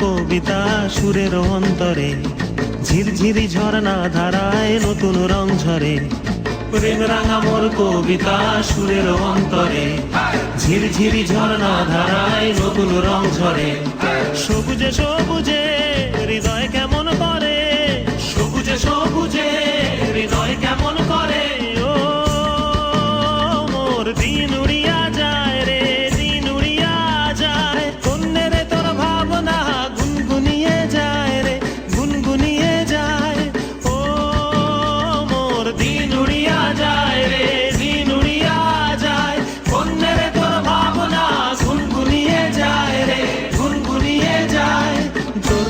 কবিতা সুরের অন্তরে। ঝিরঝিরি ঝর্ণা ধারায় নতুন রং ঝরে। প্রেম রাঙা মোর কবিতা সুরের অন্তরে। ঝিরঝিরি ঝর্ণা ধারায় নতুন রং ঝরে। সবুজে সবুজে